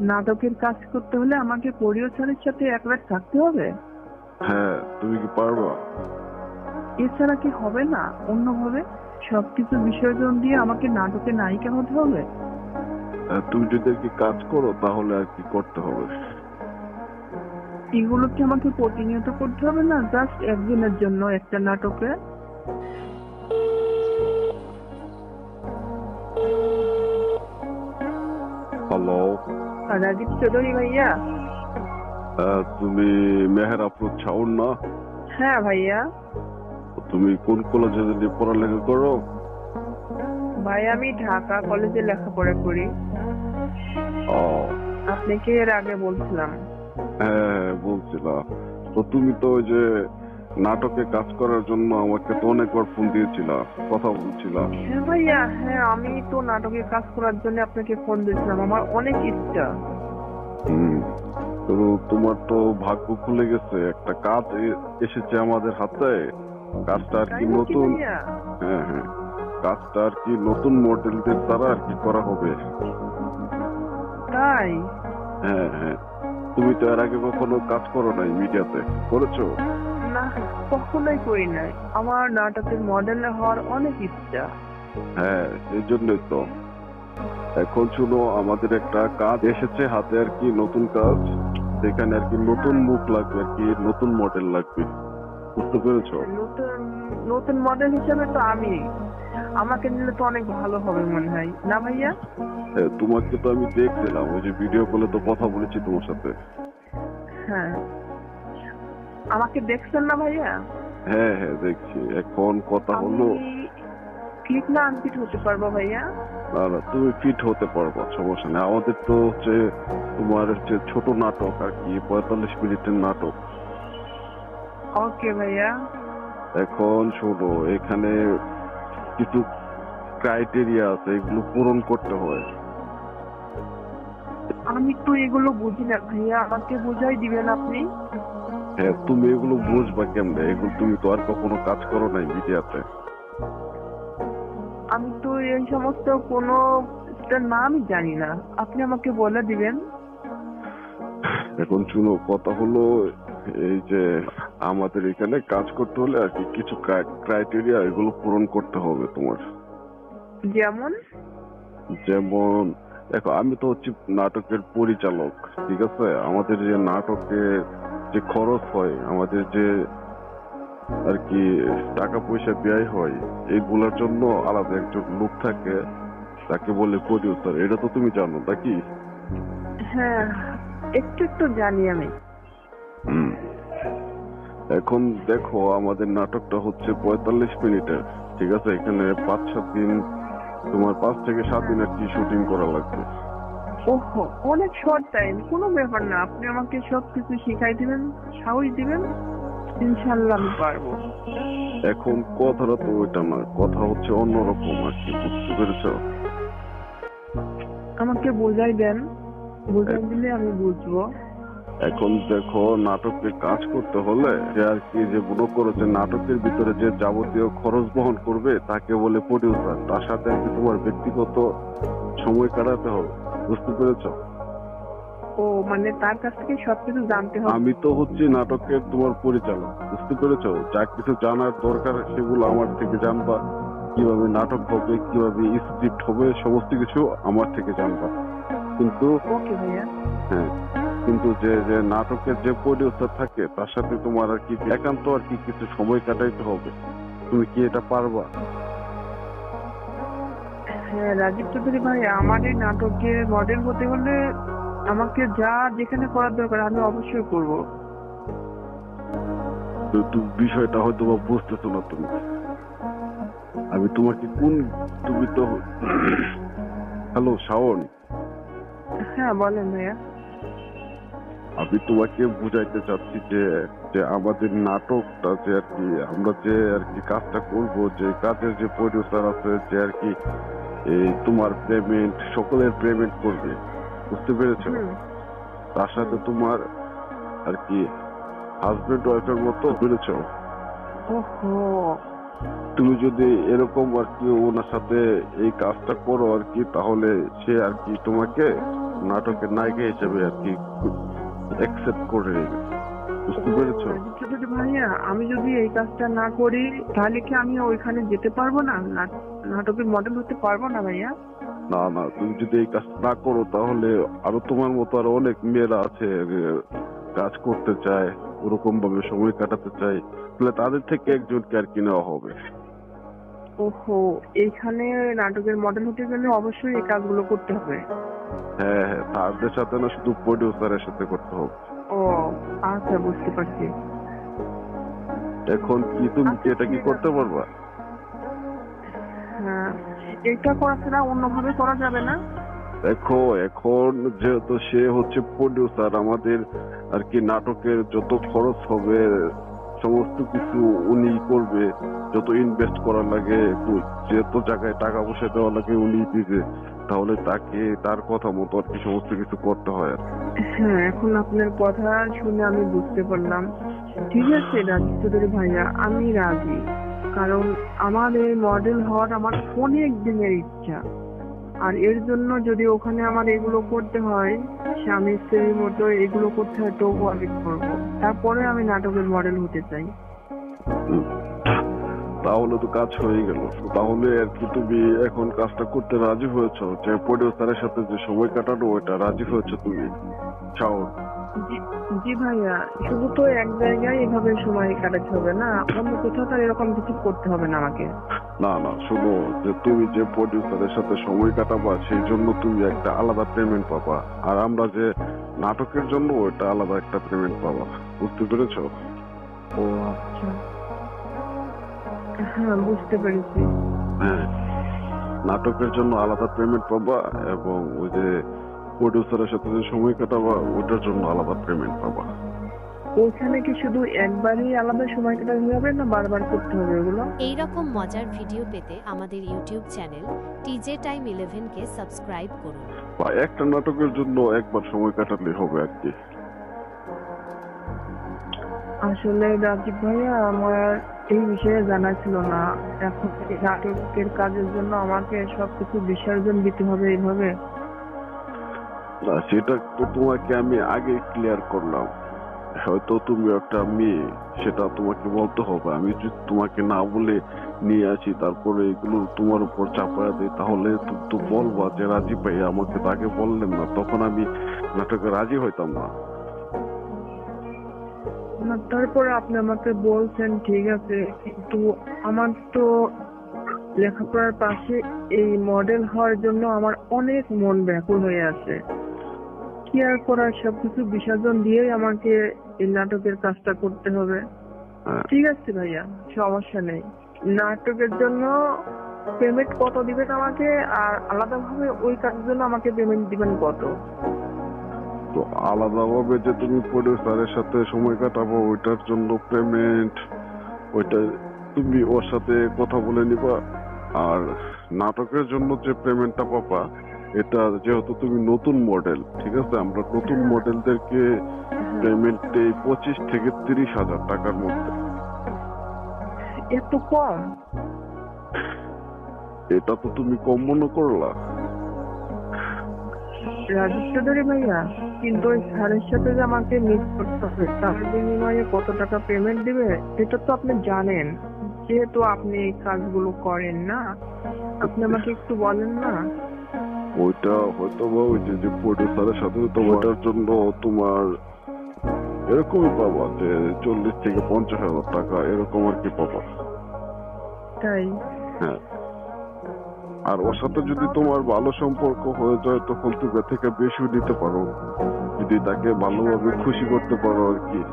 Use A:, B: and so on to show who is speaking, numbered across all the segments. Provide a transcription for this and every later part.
A: নাটকের কাজ করতে হলে আমাকে পরিবেশনের সাথে এক রাত থাকতে হবে।
B: হ্যাঁ তুমি কি পারবা?
A: এছাড়া কি হবে না? অন্যভাবে সবকিছু বিসর্জন দিয়ে আমাকে নাটকে নায়িকা হতে হবে?
B: তুমি যদি আর কি কাজ করো তাহলে আর কি করতে হবে?
A: এগুলো কি আমাকে প্রতিনিয়ত করতে হবে না? জাস্ট একদিনের জন্য একটা নাটকে? রাজীব চৌধুরী ভাইয়া।
B: তুমি মেহের আফরোজ ছাউন না?
A: হ্যাঁ ভাইয়া।
B: তুমি কোন কলেজে যদি পড়ালেখা করো?
A: ভাই আমি ঢাকা কলেজে লেখাপড়া করি। আপনাকে এর আগে বলছিলাম।
B: হ্যাঁ হ্যাঁ, বলছিলা তো তুমি তো ওই যে নাটকে কাজ করার জন্য আমাকে তো অনেকবার ফোন দিয়েছিলা কথা বলছিলা।
A: হ্যাঁ ভাইয়া হ্যাঁ আমি তো নাটকে কাজ করার জন্য আপনাকে ফোন দিয়েছিলাম আমার অনেক ইচ্ছা।
B: হুম তো তোমার তো ভাগ্য খুলে গেছে একটা কাজ এসেছে আমাদের হাতে। কাজটা আর কি নতুন? হ্যাঁ হ্যাঁ কাজটা আর কি নতুন মডেলদের দ্বারা আর কি করা হবে।
A: তাই?
B: হ্যাঁ হ্যাঁ তুমি তো এর আগে কখনো কাজ করো নাই মিডিয়াতে করেছ?
A: না কখনোই করি নাই। আমার নাটকের মডেল হওয়ার অনেক ইচ্ছা।
B: হ্যাঁ এই জন্যই তো। এখন শুনো আমাদের একটা কাজ এসেছে হাতে আর কি নতুন কাজ। যেখানে আর কি নতুন মুখ লাগবে আর কি নতুন মডেল লাগবে। বুঝতে পেরেছ?
A: নতুন নতুন মডেল হিসেবে তো আমি। আমাকে নিলে তো অনেক ভালো হবে মনে হয়। না ভাইয়া?
B: হ্যাঁ, তোমাকে তো আমি দেখছিলাম। ওই যে ভিডিও কলে তো কথা বলেছি তোমার সাথে।
A: হ্যাঁ। আমাকে দেখছেন না ভাইয়া?
B: হ্যাঁ হ্যাঁ দেখছি। এখন কথা হলো
A: ঠিক না আনফিট হতে পারব ভাইয়া?
B: না না তুমি ফিট হতে পারবা সমস্যা নেই। আমাদের তো হচ্ছে তোমার হচ্ছে ছোট নাটক আর কি পঁয়তাল্লিশ মিনিটের নাটক।
A: ওকে ভাইয়া।
B: এখন শোনো এখানে কিছু ক্রাইটেরিয়া আছে এগুলো পূরণ করতে হয়।
A: আমি তো এগুলো বুঝি না ভাইয়া আমাকে বুঝাই দিবেন আপনি?
B: হ্যাঁ তুমি এগুলো বুঝবা কেমনে? এগুলো তুমি তো আর কখনো কাজ করো নাই মিডিয়াতে।
A: আমি তো এই সমস্ত কোনো নামই জানি না। আপনি আমাকে বলে দিবেন।
B: এখন শুনো কথা হলো এই যে আমাদের এখানে কাজ করতে হলে আর কি কিছু ক্রাইটেরিয়া এগুলো পূরণ করতে হবে তোমার।
A: যেমন?
B: যেমন দেখো আমি তো হচ্ছি নাটকের পরিচালক ঠিক আছে? আমাদের যে নাটকে যে খরচ হয় আমাদের যে আর কি টাকা পয়সা ব্যয় হয় এইগুলোর জন্য আলাদা একজন লোক থাকে তাকে বলে প্রডিউসার। এটা তো তুমি জানো নাকি
A: হ্যাঁ একটু একটু জানি আমি।
B: এখন দেখো আমাদের নাটকটা হচ্ছে পঁয়তাল্লিশ মিনিটের ঠিক আছে? এখানে পাঁচ সাত দিন তোমার পাঁচ থেকে সাত দিন আর কি শুটিং করা লাগবে?
A: ওহো অনেক শর্ট টাইম কোনো ব্যাপার না। আপনি আমাকে সব কিছু শিখাই দিবেন সাহস দিবেন ইনশাল্লাহ আমি পারব।
B: এখন কথাটা তো ওইটা না কথা হচ্ছে অন্যরকম আর কি বুঝতে পেরেছ?
A: আমাকে বোঝাই দেন বোঝাই দিলে আমি বুঝব।
B: এখন দেখো নাটকে কাজ করতে হলে যে আর কি যে মনে করো যে নাটকের ভিতরে যে যাবতীয় খরচ বহন করবে তাকে বলে প্রডিউসার তার সাথে আর কি তোমার ব্যক্তিগত সময় কাটাতে হবে। বুঝতে পেরেছ?
A: ও মানে তার কাছ থেকে সবকিছু জানতে হবে।
B: আমি তো হচ্ছে নাটকের তোমার পরিচালক বুঝতে পেরেছ? যা কিছু জানার দরকার সেগুলো আমার থেকে জানবা। কীভাবে নাটক হবে কীভাবে স্ক্রিপ্ট হবে সমস্ত কিছু আমার থেকে জানবা। কিন্তু হ্যাঁ কিন্তু যে যে নাটকের যে প্রডিউসার থাকে তার সাথে তোমার আর কি একান্ত আর কি কিছু সময় কাটাইতে হবে। তুমি কি এটা পারবা?
A: হ্যাঁ রাজীব চৌধুরী ভাই আমার এই নাটকের মডেল হতে হলে আমাকে যা যেখানে করার দরকার আমি অবশ্যই করব।
B: তো তুমি বিষয়টা হয়তো বা বুঝতেছো না তুমি। আমি তোমাকে কোন তুমি তো হ্যালো শাওন।
A: হ্যাঁ বলেন ভাইয়া।
B: আমি তোমাকে বুঝাইতে চাচ্ছি যে যে আমাদের নাটকটা যে আর কি আমরা যে আর কি কাজটা করব যে কাজের যে প্রডিউসার আছে যে আর কি তোমার পেমেন্ট সকলের পেমেন্ট করবে। বুঝতে পেরেছ? তার সাথে তোমার আর কি হাজবেন্ড ওয়াইফের মতো পেরেছ? তুমি যদি এরকম আর কি ওনার সাথে এই কাজটা করো আর কি তাহলে সে আর কি তোমাকে নাটকের নায়িকা হিসেবে আর কি অ্যাকসেপ্ট করে নেবে। বুঝতে পেরেছ?
A: ভাইয়া আমি যদি এই কাজটা না করি তাহলে কি আমি ওইখানে যেতে পারব না? নাটকের মডেল হতে পারব না ভাইয়া?
B: না না তুমি যদি এই কাজ না করো তাহলে আরও তোমার মতো আরও অনেক মেয়েরা আছে কাজ করতে চায় ওরকম ভাবে সময় কাটাতে চায় তাহলে তাদের থেকে একজনকে আর কি নেওয়া হবে?
A: ওহো এইখানে নাটকের মডেল হতে গেলে অবশ্যই এই কাজগুলো করতে হবে।
B: হ্যাঁ হ্যাঁ তাদের সাথে না শুধু প্রডিউসারের সাথে করতে হবে।
A: আচ্ছা বুঝতে পারছি।
B: এখন কি তুমি কি এটা কি করতে পারবা?
A: হ্যাঁ এটা করা ছাড়া অন্যভাবে করা যাবে না।
B: দেখো এখন যেহেতু সে হচ্ছে প্রডিউসার আমাদের আর কি নাটকের যত খরচ হবে সমস্ত কিছু উনি করবে, যত ইনভেস্ট করা লাগে যত জায়গায় টাকা পয়সা দেওয়া লাগে উনি দিবে। তাহলে তাকে, তার কথা মতো আর কি সমস্ত কিছু করতে হয়
A: হ্যাঁ এখন আপনার কথা শুনে আমি বুঝতে পারলাম। ঠিক আছে রাজি চৌধুরী ভাইয়া, আমি রাজি। কারণ আমার এই মডেল হওয়ার আমার অনেক দিনের ইচ্ছা। আর এর জন্য যদি ওখানে আমার এগুলো করতে হয় স্বামী স্ত্রীর মতো এগুলো করতে হয় তবুও আমি করব। তারপরে আমি নাটকের মডেল হতে চাই।
B: তাহলে তো কাজ হয়ে গেল। তাহলে আর কি তুমি এখন কাজটা করতে রাজি হয়েছো? যে প্রডিউসারের সাথে যে সময় কাটানো ওটা রাজি হয়েছো তুমি? চাও?
A: জি- জি ভাইয়া শুধু তো এক জায়গায় এভাবে সময় কাটাতে হবে না। অন্য কোথাও তো এরকম কিছু করতে হবে না আমাকে।
B: না না শুনো যে তুমি যে প্রডিউসারের সাথে সময় কাটাবা সেই জন্য তুমি একটা আলাদা পেমেন্ট পাবা। আর আমরা যে নাটকের জন্য ওটা আলাদা একটা পেমেন্ট পাবা। বুঝতে পেরেছ?
A: ও আচ্ছা। হ্যাঁ বুঝতে পেরেছি।
B: হ্যাঁ নাটকের জন্য আলাদা পেমেন্ট পাবা এবং ওই যে প্রডিউসারের সাথে যে সময় কাটাবা ওটার জন্য আলাদা পেমেন্ট পাবা।
A: ওখানে কি শুধু একবারই আলাদা সময় কাটাতে হবে না বারবার করতে হবে ওগুলো?
C: এই রকম মজার ভিডিও পেতে আমাদের ইউটিউব চ্যানেল টিজে টাইম ইলেভেনকে সাবস্ক্রাইব করুন।
B: বা একটা নাটকের জন্য একবার সময় কাটালে হবে আর কি।
A: আসলে রাজীব ভাইয়া আমার এই বিষয়ে জানা ছিল না। এখন এই নাটকের কাজের জন্য আমাকে সবকিছু বিসর্জন দিতে হবে এইভাবে।
B: সেটা তো তোমাকে আমি আগে ক্লিয়ার করলাম। হয়তো তুমি একটা মেয়ে সেটা তোমাকে বলতে হবে। আমি যদি তোমাকে না বলে নিয়ে আসি তারপরে এগুলো তোমার উপর চাপায়া দিই তাহলে তো বলবা যে রাজি ভাই আমাকে তাকে বললেন না তখন আমি নাটকে রাজি হইতাম না।
A: না, তারপরে আপনি আমাকে বলছেন ঠিক আছে কিন্তু আমার তো লেখাপড়ার পাশে এই মডেল হওয়ার জন্য আমার অনেক মন ব্যাকুল হয়ে আছে। কি আর করার সবকিছু বিসর্জন দিয়েই আমাকে এই নাটকের কাজটা করতে হবে।
B: হ্যাঁ।
A: ঠিক আছে ভাইয়া সমস্যা নেই। নাটকের জন্য পেমেন্ট কত দিবেন আমাকে? আর আলাদাভাবে ওই কাজের জন্য আমাকে পেমেন্ট দিবেন কত?
B: তো আলাদাভাবে যে তুমি প্রডিউসারের সাথে সময় কাটাবো ওইটার জন্য পেমেন্ট ওইটা তুমি ওর সাথে কথা বলে নিবা। আর নাটকের জন্য যে পেমেন্টটা পাবা এটা যেহেতু তুমি নতুন মডেল ঠিক আছে? আমরা নতুন মডেলদেরকে পেমেন্ট পঁচিশ থেকে তিরিশ হাজার টাকার মধ্যে।
A: এত কম?
B: এটা তো তুমি কম মনে করলা।
A: ভাইয়া কিন্তু ওই স্যারের সাথে যে আমাকে মিট করতে হবে তার বিনিময়ে কত টাকা পেমেন্ট দিবে এটা তো আপনি জানেন। যেহেতু আপনি এই কাজগুলো করেন না আপনি আমাকে একটু বলেন না।
B: ওইটা হয়তো বা ওই যে প্রডিউসারের সাথে তো ওইটার জন্য তোমার এরকমই পাবা যে চল্লিশ থেকে পঞ্চাশ হাজার টাকা এরকম আর কি পাবা।
A: তাই?
B: হ্যাঁ। আর ওর সাথে যদি তোমার ভালো সম্পর্ক হয়ে যায় তখন তুমি থেকে বেশিও নিতে পারো। যদি তাকে ভালোভাবে খুশি করতে পারো আর কি।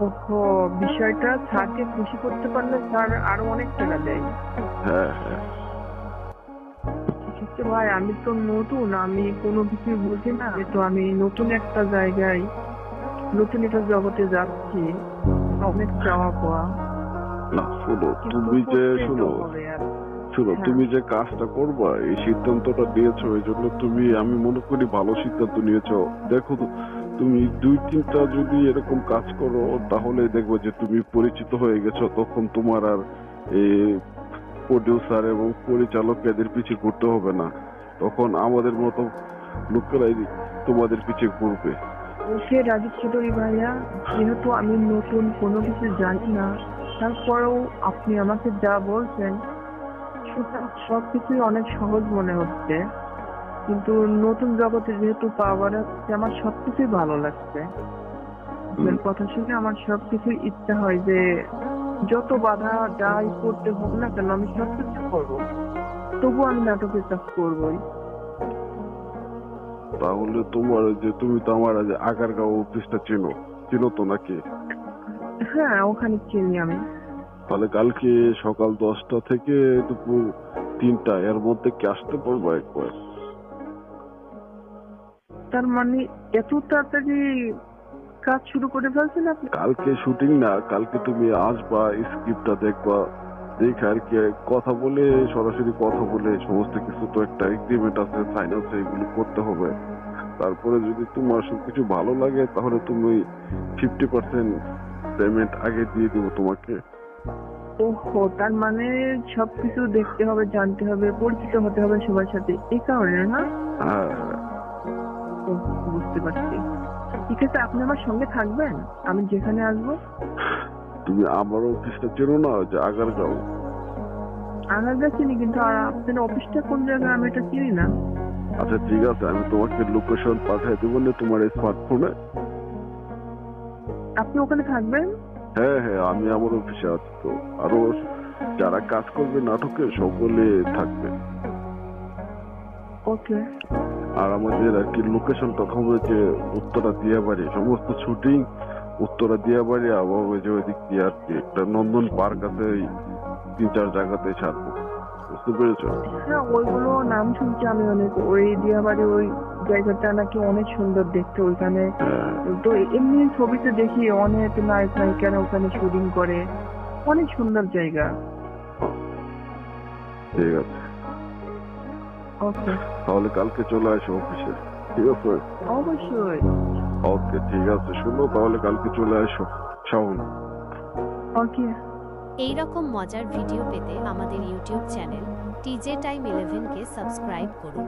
A: ওহো বিষয়টা স্যারকে খুশি করতে পারলে স্যার আরও অনেক টাকা দেয়।
B: হ্যাঁ হ্যাঁ।
A: আছে ভাই আমি তো নতুন আমি কোনো কিছু বুঝি না তো আমি নতুন একটা জায়গায় নতুন একটা জগতে যাচ্ছি অনেক চাওয়া পাওয়া।
B: না শোনো তুমি যে শোনো শোনো
A: হ্যাঁ।
B: তুমি যে কাজটা করবা এই সিদ্ধান্তটা নিয়েছো এই জন্য তুমি আমি মনে করি ভালো সিদ্ধান্ত নিয়েছো। দেখো তুমি দুই তিনটা যদি এরকম কাজ করো তাহলে দেখব যে তুমি পরিচিত হয়ে গেছো তখন তোমার আর এই প্রডিউসার এবং পরিচালক এদের পিছিয়ে ঘুরতে হবে না। তখন আমাদের মতো লোকেরাই তোমাদের পিছে ঘুরবে।
A: সে রাজীব চৌধুরী ভাইয়া যেহেতু আমি নতুন কোনো কিছু জানি না তারপরেও আপনি আমাকে যা বলছেন সেটা সবকিছুই অনেক সহজ মনে হচ্ছে। কিন্তু নতুন জগতে যেহেতু পাওয়ার আছে আমার সবকিছুই ভালো লাগছে। কথা শুনে আমার সবকিছুই ইচ্ছা হয় যে যত বাধা যাই করতে হোক না কেন আমি সবকিছু করব। তবু আমি নাটকের কাজ করবোই।
B: তাহলে তোমার যে তুমি তো আমার আগারগাঁও অফিসটা চেনো চেনো তো নাকি?
A: হ্যাঁ ওখানে চিনি আমি।
B: তাহলে কালকে সকাল দশটা থেকে দুপুর তিনটা এর মধ্যে কি আসতে পারব একবার?
A: তার মানে এত তাড়াতাড়ি কাজ শুরু করে ফেলছেন আপনি?
B: কালকে শুটিং না কালকে তুমি আসবা স্ক্রিপ্টটা দেখবা দেখে আর কি কথা বলে সরাসরি কথা বলে সমস্ত কিছু তো একটা এগ্রিমেন্ট আছে সাইন আছে এগুলো করতে হবে। তারপরে যদি তোমার সব কিছু ভালো লাগে তাহলে তুমি ফিফটি পার্সেন্ট পেমেন্ট আগে দিয়ে দিব তোমাকে।
A: ওহো তার মানে সবকিছু দেখতে হবে জানতে হবে পরিচিত হতে হবে সবার সাথে। এই কারণে না?
B: হ্যাঁ
A: ও, বুঝতে পারছি। ঠিক আছে আপনি আমার সঙ্গে থাকবেন। আমি যেখানে আসব।
B: তুমি আমার অফিসটা চেনো না যে আগারগাঁও।
A: আনাজা চিনি কিন্তু আর আপনার অফিসটা কোন জায়গায় আমি এটা চিনি না।
B: আচ্ছা ঠিক আছে আমি তোমাকে লোকেশন পাঠিয়ে দেবো না তোমার স্মার্টফোনে
A: আপনি ওখানে থাকবেন?
B: হ্যাঁ হ্যাঁ আমি আমার অফিসে আছি তো। আরও যারা কাজ করবে নাটকে সকলে থাকবে।
A: ওকে।
B: আর আমাদের আর কি লোকেশনটা হবে যে উত্তরা দিয়াবাড়ি। সমস্ত শুটিং উত্তরা দিয়াবাড়ি আবার ওই যে ওইদিক দিয়ে আর কি একটা নন্দন পার্ক আছে ওই তিন চার জায়গাতে ছাড়বো। বুঝতে পেরেছ?
A: হ্যাঁ ওইগুলো নাম শুনছি আমি অনেক। ওই দিয়াবাড়ি ওই জায়গাটা নাকি অনেক সুন্দর দেখতে ওইখানে।
B: হ্যাঁ।
A: তো এমনি ছবিতে দেখি অনেক নায়ক নায়িকারা ওখানে শুটিং করে। অনেক সুন্দর জায়গা।
B: ঠিক আছে।
A: ওকে।
B: তাহলে কালকে চলে আসো অফিসে ঠিক আছে?
A: অবশ্যই।
B: ওকে ঠিক আছে। শুনো তাহলে কালকে চলে আসো। শাওন
A: ওকে।
C: এই রকম মজার ভিডিও পেতে আমাদের ইউটিউব চ্যানেল টিজে টাইম ইলেভেনকে সাবস্ক্রাইব করুন।